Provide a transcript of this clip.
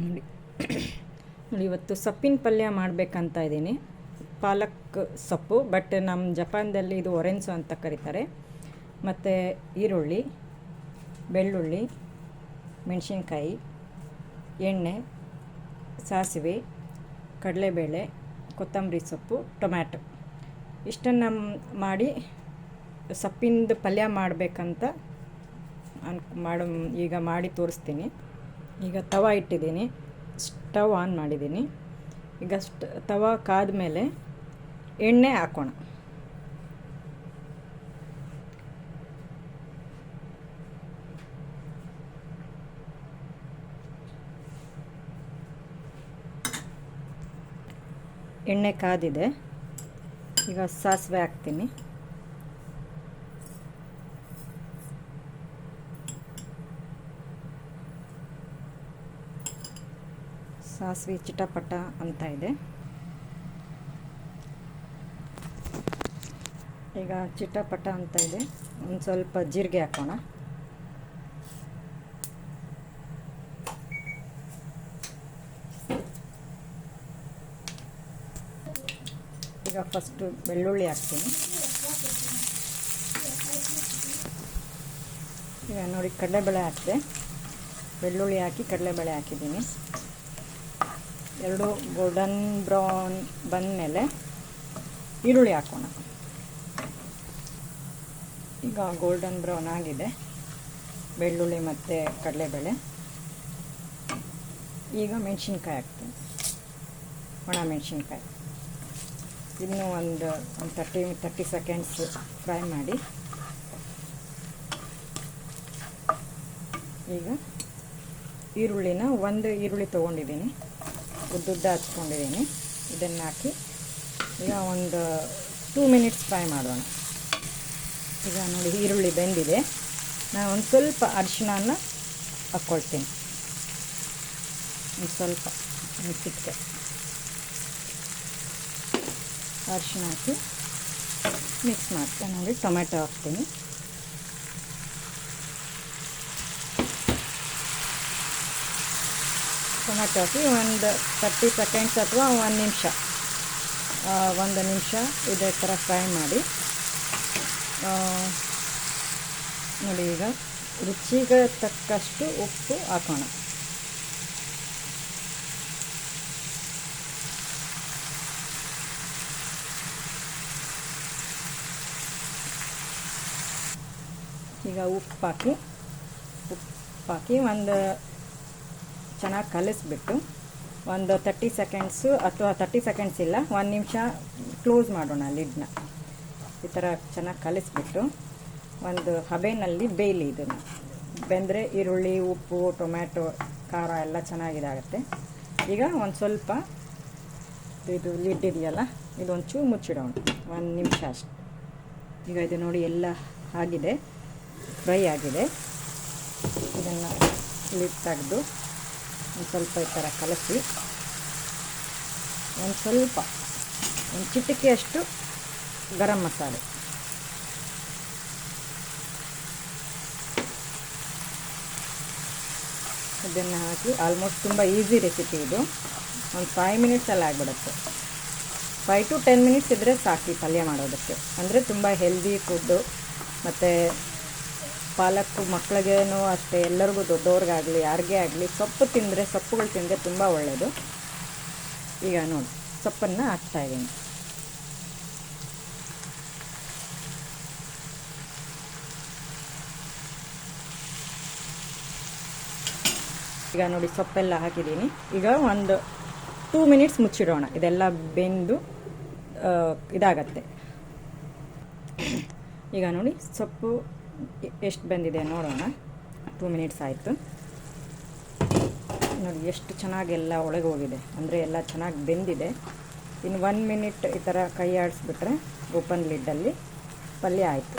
ನೋಡಿ ನೋಡಿ, ಇವತ್ತು ಸೊಪ್ಪಿನ ಪಲ್ಯ ಮಾಡಬೇಕಂತ ಇದ್ದೀನಿ. ಪಾಲಕ್ ಸೊಪ್ಪು, ಬಟ್ ನಮ್ಮ ಜಪಾನ್ದಲ್ಲಿ ಇದು ಒರೆನ್ಸು ಅಂತ ಕರೀತಾರೆ. ಮತ್ತು ಈರುಳ್ಳಿ, ಬೆಳ್ಳುಳ್ಳಿ, ಮೆಣಸಿನ್ಕಾಯಿ, ಎಣ್ಣೆ, ಸಾಸಿವೆ, ಕಡಲೆಬೇಳೆ, ಕೊತ್ತಂಬರಿ ಸೊಪ್ಪು, ಟೊಮ್ಯಾಟೊ. ಇಷ್ಟನ್ನು ಮಾಡಿ ಸೊಪ್ಪಿಂದು ಪಲ್ಯ ಮಾಡಬೇಕಂತ ಅನ್ ಮಾಡು ಈಗ ಮಾಡಿ ತೋರಿಸ್ತೀನಿ. ಈಗ ತವ ಇಟ್ಟಿದ್ದೀನಿ. ಸ್ಟವ್ ಆನ್ ಮಾಡಿದ್ದೀನಿ. ಈಗ ಸ್ಟ, ತವ ಕಾದ ಮೇಲೆ ಎಣ್ಣೆ ಹಾಕೋಣ. ಎಣ್ಣೆ ಕಾದಿದೆ. ಈಗ ಸಾಸಿವೆ ಹಾಕ್ತೀನಿ. ಸಾಸಿವೆ ಚಿಟಪಟ ಅಂತ ಇದೆ. ಈಗ ಚಿಟಪಟ ಅಂತ ಇದೆ. ಒಂದು ಸ್ವಲ್ಪ ಜೀರಿಗೆ ಹಾಕೋಣ. ಈಗ ಫಸ್ಟು ಬೆಳ್ಳುಳ್ಳಿ ಹಾಕ್ತೀನಿ. ಈಗ ನೋಡಿ ಕಡಲೆಬೇಳೆ ಹಾಕಿದೆ. ಬೆಳ್ಳುಳ್ಳಿ ಹಾಕಿ ಕಡಲೆಬೇಳೆ ಹಾಕಿದ್ದೀನಿ. ಎರಡು ಗೋಲ್ಡನ್ ಬ್ರೌನ್ ಬಂದಮೇಲೆ ಈರುಳ್ಳಿ ಹಾಕೋಣ. ಈಗ ಗೋಲ್ಡನ್ ಬ್ರೌನ್ ಆಗಿದೆ. ಬೆಳ್ಳುಳ್ಳಿ ಮತ್ತು ಕಡಲೆಬೇಳೆ. ಈಗ ಮೆಣಸಿನ್ಕಾಯಿ ಹಾಕ್ತೀನಿ. ಒಣ ಮೆಣಸಿನ್ಕಾಯಿ. ಇನ್ನೂ ಒಂದು ಒಂದು ತರ್ಟಿ ತರ್ಟಿ ಸೆಕೆಂಡ್ಸ್ ಫ್ರೈ ಮಾಡಿ. ಈಗ ಈರುಳ್ಳಿನ ಒಂದು ಈರುಳ್ಳಿ ತೊಗೊಂಡಿದ್ದೀನಿ. ಉದ್ದುದ್ದ ಹಚ್ಕೊಂಡಿದ್ದೀನಿ. ಇದನ್ನು ಹಾಕಿ ಈಗ ಒಂದು ಟೂ ಮಿನಿಟ್ಸ್ ಫ್ರೈ ಮಾಡೋಣ. ಈಗ ನೋಡಿ ಈರುಳ್ಳಿ ಬೆಂದಿದೆ. ನಾನು ಒಂದು ಸ್ವಲ್ಪ ಅರಿಶಿಣನ ಹಾಕ್ಕೊಳ್ತೀನಿ ಒಂದು ಸ್ವಲ್ಪ ಒಂದು ಅರಿಶಿನ ಹಾಕಿ ಮಿಕ್ಸ್ ಮಾಡ್ತೀನಿ ನೋಡಿ ಟೊಮೆಟೊ ಹಾಕ್ತೀನಿ. ಟೊಮೆಟೊ ಹಾಕಿ ಒಂದು ತರ್ಟಿ ಸೆಕೆಂಡ್ಸ್ ಅಥವಾ ಒಂದು ನಿಮಿಷ. ಒಂದು ನಿಮಿಷ ಇದೇ ಥರ ಫ್ರೈ ಮಾಡಿ. ನೋಡಿ ಈಗ ರುಚಿಗೆ ತಕ್ಕಷ್ಟು ಉಪ್ಪು ಹಾಕೋಣ. ಈಗ ಉಪ್ಪು ಹಾಕಿ ಉಪ್ಪು ಹಾಕಿ ಒಂದು ಚೆನ್ನಾಗಿ ಕಲಿಸ್ಬಿಟ್ಟು ಒಂದು ತರ್ಟಿ ಸೆಕೆಂಡ್ಸು ಅಥವಾ ತರ್ಟಿ ಸೆಕೆಂಡ್ಸ್ ಇಲ್ಲ, ಒಂದು ನಿಮಿಷ ಕ್ಲೋಸ್ ಮಾಡೋಣ ಲಿಡ್ನ ಈ ಥರ ಚೆನ್ನಾಗಿ ಕಲಿಸ್ಬಿಟ್ಟು ಒಂದು ಹಬೆನಲ್ಲಿ ಬೇಯಲಿ ಇದನ್ನು. ಬೆಂದರೆ ಈರುಳ್ಳಿ, ಉಪ್ಪು, ಟೊಮ್ಯಾಟೊ, ಖಾರ ಎಲ್ಲ ಚೆನ್ನಾಗಿದಾಗುತ್ತೆ. ಈಗ ಒಂದು ಸ್ವಲ್ಪ ಇದು ಲಿಡ್ ಇದೆಯಲ್ಲ ಇದು ಚೂ ಮುಚ್ಚಿಡೋಣ. ಒಂದು ನಿಮಿಷ ಅಷ್ಟು. ಈಗ ಇದು ನೋಡಿ ಎಲ್ಲ ಆಗಿದೆ, ಫ್ರೈ ಆಗಿದೆ. ಇದನ್ನು ಲಿಡ್ ತೆಗೆದು ಒಂದು ಸ್ವಲ್ಪ ಈ ಥರ ಕಲಸಿ. ಒಂದು ಸ್ವಲ್ಪ, ಒಂದು ಚಿಟಿಕೆಯಷ್ಟು ಗರಂ ಮಸಾಲೆ. ಇದನ್ನು ಹಾಕಿ ಆಲ್ಮೋಸ್ಟ್ ತುಂಬ ಈಸಿ ರೆಸಿಪಿ ಇದು. ಒಂದು ಫೈವ್ ಮಿನಿಟ್ಸಲ್ಲಿ ಆಗಿಬಿಡುತ್ತೆ. ಫೈವ್ ಟು ಟೆನ್ ಮಿನಿಟ್ಸ್ ಇದ್ದರೆ ಸಾಕಿ ಪಲ್ಯ ಮಾಡೋದಕ್ಕೆ. ಅಂದರೆ ತುಂಬ ಹೆಲ್ದಿ ಫುಡ್ಡು ಮತ್ತು ಪಾಲಕ್ಕು ಮಕ್ಕಳಿಗೇನು ಅಷ್ಟೇ, ಎಲ್ಲರಿಗೂ ದೊಡ್ಡವ್ರಿಗಾಗಲಿ, ಯಾರಿಗೇ ಆಗಲಿ, ಸೊಪ್ಪು ತಿಂದರೆ ಸೊಪ್ಪುಗಳು ತಿಂದರೆ ತುಂಬ ಒಳ್ಳೆಯದು ಈಗ ನೋಡಿ, ಸೊಪ್ಪನ್ನು ಹಾಕ್ತಾಯಿದ್ದೀನಿ ಈಗ ನೋಡಿ, ಸೊಪ್ಪೆಲ್ಲ ಹಾಕಿದ್ದೀನಿ. ಈಗ ಒಂದು ಟೂ ಮಿನಿಟ್ಸ್ ಮುಚ್ಚಿಡೋಣ. ಇದೆಲ್ಲ ಬೆಂದು ಇದಾಗತ್ತೆ. ಈಗ ನೋಡಿ, ಸೊಪ್ಪು ಎಷ್ಟು ಬಂದಿದೆ ನೋಡೋಣ. ಟೂ ಮಿನಿಟ್ಸ್ ಆಯಿತು. ನೋಡಿ, ಎಷ್ಟು ಚೆನ್ನಾಗಿ ಎಲ್ಲ ಒಳಗೆ ಹೋಗಿದೆ ಅಂದರೆ ಎಲ್ಲ ಚೆನ್ನಾಗಿ ಬೆಂದಿದೆ. ಇನ್ನು ಒನ್ ಮಿನಿಟ್ ಈ ಥರ ಕೈ ಆಡಿಸ್ಬಿಟ್ರೆ ಓಪನ್ ಲಿಡ್ಡಲ್ಲಿ ಪಲ್ಯ ಆಯಿತು.